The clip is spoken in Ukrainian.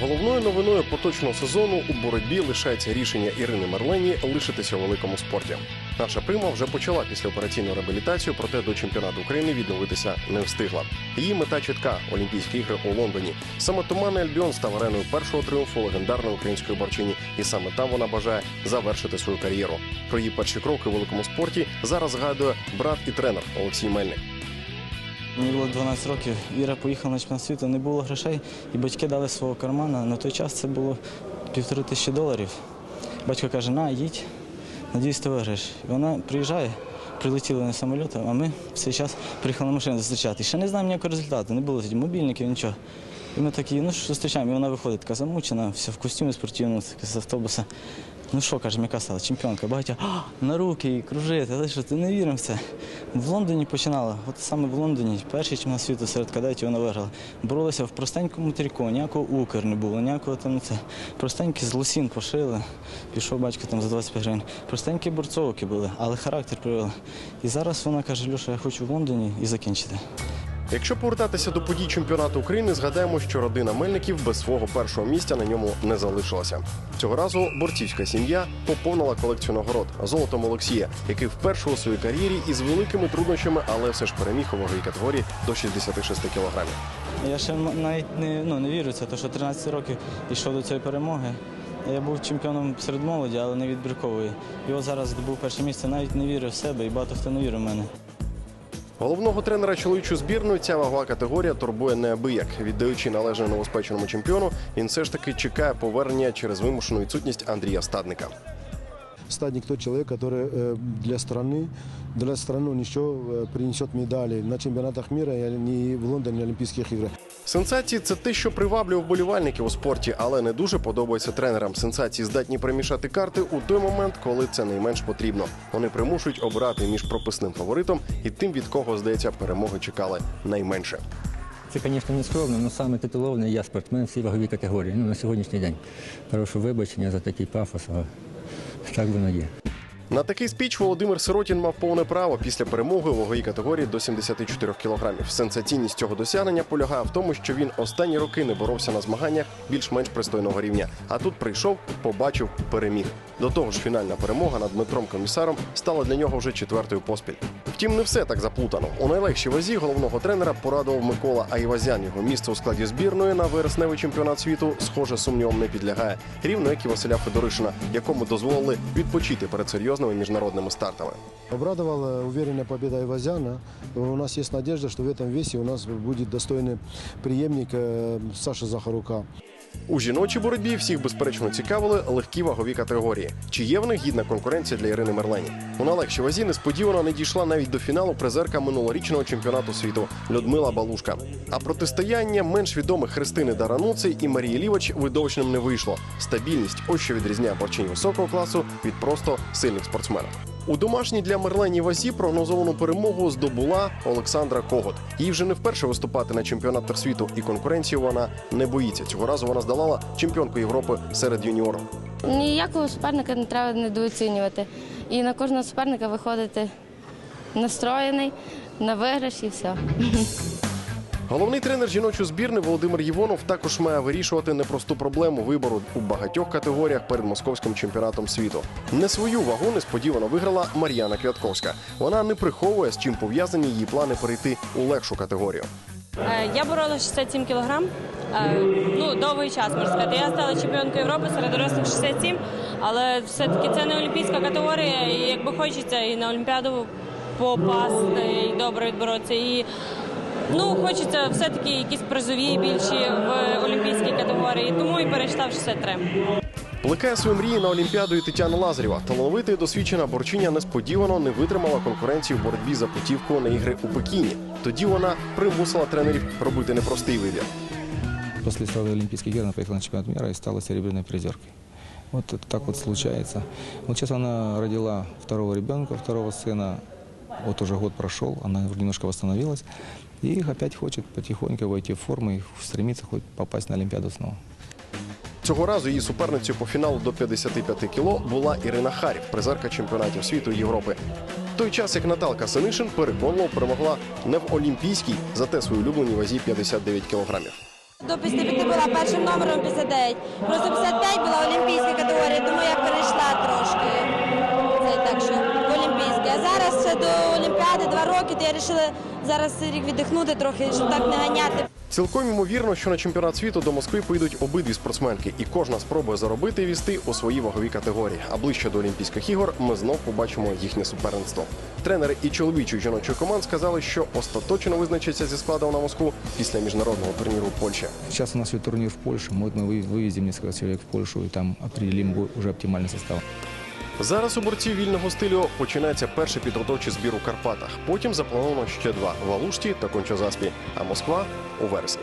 Головною новиною поточного сезону у боротьбі лишається рішення Ірини Марлені лишитися у великому спорті. Наша прима вже почала післяопераційну реабілітацію, проте до чемпіонату України відновитися не встигла. Її мета чітка Олімпійські ігри у Лондоні. Саме Туманний Альбіон став ареною першого тріумфу легендарної української борчині, і саме там вона бажає завершити свою кар'єру. Про її перші кроки у великому спорті зараз згадує брат і тренер Олексій Мельник. Мені було 12 років. Іра поїхала на чемпіонат світу, не було грошей, і батьки дали свого кармана. На той час це було півтори тисячі доларів. Батько каже, на, їдь, надіюсь, ти виграєш. І вона приїжджає, прилетіли на самоліт, а ми в цей час приїхали на машину зустрічати. Ще не знаємо ніякого результату, не було тоді мобільників, нічого. І ми такі, ну що зустрічаємо, і вона виходить, така замучена, вся в костюмі спортивному, з автобуса. Ну що, каже, яка стала чемпіонка. Багаття «А, на руки і кружити. Але що ти не віримо в це? В Лондоні починала. От саме в Лондоні, перший чемпіонат світу серед кадетів вона виграла. Боролися в простенькому тріко, ніякого укр не було, ніякого там це. Простенькі з лосін пошили. Пішов батько там за 25 гривень. Простенькі борцовки були, але характер привели. І зараз вона каже, Люша, я хочу в Лондоні і закінчити. Якщо повертатися до подій чемпіонату України, згадаємо, що родина Мельників без свого першого місця на ньому не залишилася. Цього разу борцівська сім'я поповнила колекцію нагород золотом Олексія, який вперше у своїй кар'єрі із великими труднощами, але все ж переміг у ваговій категорії до 66 кілограмів. Я ще навіть не, ну, не вірю це, тому що 13 років йшов до цієї перемоги. Я був чемпіоном серед молоді, але не відбіркової. От зараз здобув перше місце, навіть не вірив в себе, і багато хто не вірив в мене. Головного тренера чоловічої збірної ця вагова категорія турбує неабияк. Віддаючи належне новоспеченому чемпіону, він все ж таки чекає повернення через вимушену відсутність Андрія Стадника Стадник тот человек, который э, для страны, для страны он еще э, принесет медали на чемпионатах мира и не в Лондоне на Олимпийских играх. Сенсації це те, що приваблює вболівальників у спорті, але не дуже подобається тренерам. Сенсації здатні примішати карти у той момент, коли це найменш потрібно. Вони примушують обирати між прописним фаворитом і тим, від кого здається, перемоги чекали найменше. Це, звісно, не скромно, але саме титулований я спортсмен всій ваговій категорії. Ну, на сьогоднішній день. Прошу вибачення за такий пафос, але так воно є. На такий спіч Володимир Сиротін мав повне право після перемоги у ваговій категорії до 74 кілограмів. Сенсаційність цього досягнення полягає в тому, що він останні роки не боровся на змаганнях більш-менш пристойного рівня. А тут прийшов, побачив, переміг. До того ж, фінальна перемога над Дмитром Комісаром стала для нього вже четвертою поспіль. Втім, не все так заплутано. У найлегшій вазі головного тренера порадував Микола Айвазян. Його місце у складі збірної на вересневий чемпіонат світу, схоже, сумнівом не підлягає. Рівно як і Василя Федоришина, якому дозволили відпочити перед серйозними міжнародними стартами. Обрадовала уверенная победа Ивазяна. У нас есть надежда, что в этом весе у нас будет достойный преемник э, Саши Захарука. У жіночій боротьбі всіх безперечно цікавили легкі вагові категорії. Чи є в них гідна конкуренція для Ірини Мерлені? У налегшій вазі несподівано не дійшла навіть до фіналу призерка минулорічного чемпіонату світу Людмила Балушка. А протистояння менш відомих Христини Дарануци і Марії Лівач видовищним не вийшло. Стабільність ось що відрізняє борчинь високого класу від просто сильних спортсменів. У домашній для Мерлені вазі прогнозовану перемогу здобула Олександра Когот. Їй вже не вперше виступати на чемпіонатах світу, і конкуренцію вона не боїться. Цього разу вона здолала чемпіонку Європи серед юніорів. Ніякого суперника не треба недооцінювати. І на кожного суперника виходити настроєний на виграш і все. Головний тренер жіночої збірної Володимир Євонов також має вирішувати непросту проблему вибору у багатьох категоріях перед московським чемпіонатом світу. Не свою вагу несподівано виграла Мар'яна Квятковська. Вона не приховує, з чим пов'язані її плани перейти у легшу категорію. Е, Я боролася 67 кілограм. Е, Ну, довгий час можна сказати. Я стала чемпіонкою Європи серед дорослих 67, але все-таки це не олімпійська категорія, і якби хочеться і на Олімпіаду попасти, і добре відборотися. І ну, хочеться все-таки якісь призові більші в олімпійській категорії, тому і перейшла в 63. Плекає свої мрії на Олімпіаду і Тетяна Лазарєва. Талановита і досвідчена борчиня несподівано не витримала конкуренції в боротьбі за путівку на ігри у Пекіні. Тоді вона примусила тренерів робити непростий вибір. После славы Олимпийских игр она поехала на чемпионат мира и стала серебряной призеркой. Вот это так вот случается. Вот сейчас она родила второго ребенка, второго сына. Вот уже год прошел, она немножко восстановилась. И опять хочет потихоньку войти в форму и стремится хоть попасть на Олимпиаду снова. Цього разу її суперницею по фіналу до 55 кіло була Ірина Харів, призерка чемпіонатів світу і Європи. В той час як Наталка Синишин переконливо перемогла не в олімпійській, зате своїй улюбленій вазі 59 кілограмів. До 55 була першим номером 59. Просто 55 була олімпійська категорія, тому я А зараз ще до Олімпіади два роки, то я вирішила зараз цей рік віддихнути трохи, щоб так не ганяти. Цілком ймовірно, що на чемпіонат світу до Москви поїдуть обидві спортсменки, і кожна спробує заробити і візти у своїй ваговій категорії. А ближче до Олімпійських ігор ми знов побачимо їхнє суперництво. Тренери і чоловічої і жіночої команд сказали, що остаточно визначаться зі складом на Москву після міжнародного турніру в Польщі. Сейчас у нас идет турнир в Польше. Вот мы вы- вывезем несколько человек в Польшу и там определим бу- уже оптимальный состав. Зараз у борців вільного стилю починається перший підготовчий збір у Карпатах. Потім заплановано ще два в Алушті та Кончозаспі, а Москва у вересні.